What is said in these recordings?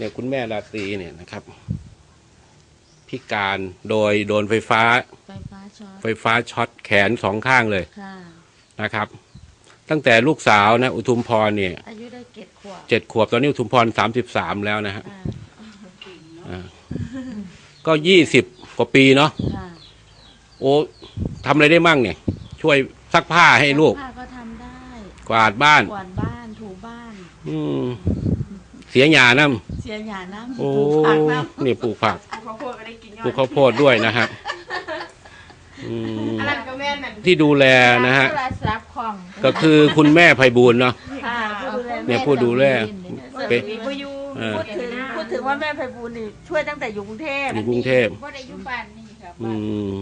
เนี่ยคุณแม่ราตรีเนี่ยนะครับ พิการโดยโดนไฟฟ้า ไฟฟ้าช็อตไฟฟ้าช็อตแขนสองข้างเลยค่ะนะครับ ตั้งแต่ลูกสาวนะ อุทุมพรเนี่ยอายุได้เจ็ดขวบเจ็ดขวบตอนนี้อุทุมพรสามสิบสามแล้วนะฮะอ่าอ่าก็ยี่สิบกว่าปีเนาะค่ะโอ้ทำอะไรได้มั่งเนี่ย ช่วยซักผ้าให้ลูกผ้าก็ทำได้กวาดบ้าน กวาดบ้านถูบ้าน อืมเสียหยาน้เสียหยาน้ำำโอ้ ปลูกผักน้นี่ปลูกผักข้าวโพดก็ได้กินยอปลูดกข้าวโพดด้วยนะฮะอืมอันนั้นก็แม่นนั่นที่ดูแลำนะฮะ โทรศัพท์ของก็คือคุณแม่ไพบูลย์เนาะ ค่ะผู้ดูแลเนี่ยผู้ดูแล เป็เป็นมีผู้อยู่เออ พูดถึงพูดถึงว่าแม่ไพบูลย์นี่ช่วยตั้งแต่อยู่กรุงเทพอยู่กรุงเทพว่าได้อยุบ้านนี่ครับอืม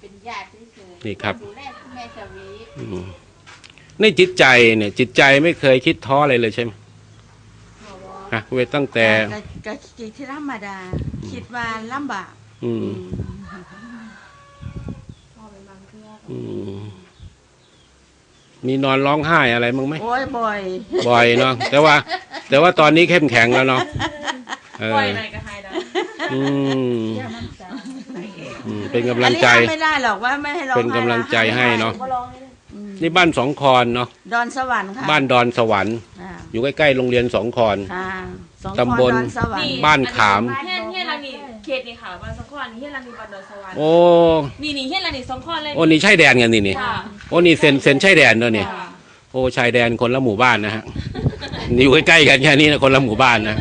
เป็นญาติเฉยๆนี่ครับ ดูแลคุณแม่สวีอืมในจิตใจเนี่ย จิตใจไม่เคยคิดท้ออะไรเลยใช่ไหม ฮะเวทตั้งแต่ ก็ก็คิดที่ธรรมดา คิดว่าลำบากอืมพ่อเป็นบางเครื่องอืม มีนอนร้องไห้อะไรมั้งไหมโอ้ยบ่อยบ่อยเนาะแต่ว่า แต่ว่าตอนนี้เข้มแข็งแล้วเนาะเอปล่อยอหน่อยก็หายแล้วอืมอืม เป็นกำลังใจ อันนี้ห้ามไม่ได้หรอกว่าไม่ให้ร้องเป็นกำลังใจให้เนาะ ก็ร้องเลยอืมนี่บ้านสองคอนเนาะ ดอนสวรรค์ค่ะบ้านดอนสวรรค์ อ่าอยู่ใกล้ๆโรงเรียนสองคอน ค่ะสองตำบลคอนดอนสวรรค์บ้านขาม เฮียนเฮียนลังนี่เขตนี่ค่ะบ้านสองข้อนี่เฮียนลังนี่บ้านดอนสวรรค์โอ้นี่นี่เฮียนลังนี่สองข้อเลยโอ้นี่ชายแดนกันนี่นี่ค่ะโอ้นี่เซ็นเซ็นชายแดนเนอะนี่ ค่ะโอ้ชายแดนคนละหมู่บ้านนะฮะนี่อยู่ใกล้ๆกันแค่นี้นะคนละหมู่บ้านนะ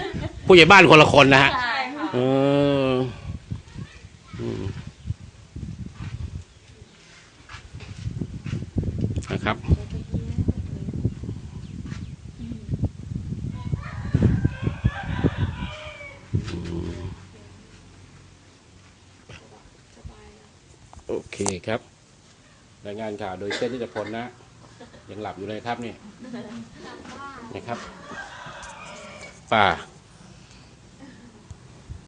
ผู้ใหญ่บ้านคนละคนนะฮะ ใช่ค่ะเอออืมนะครับ โอเคครับ รายงานข่าวโดยเส้นนิจพลนะ ยังหลับอยู่เลยครับนี่นะครับ ป่า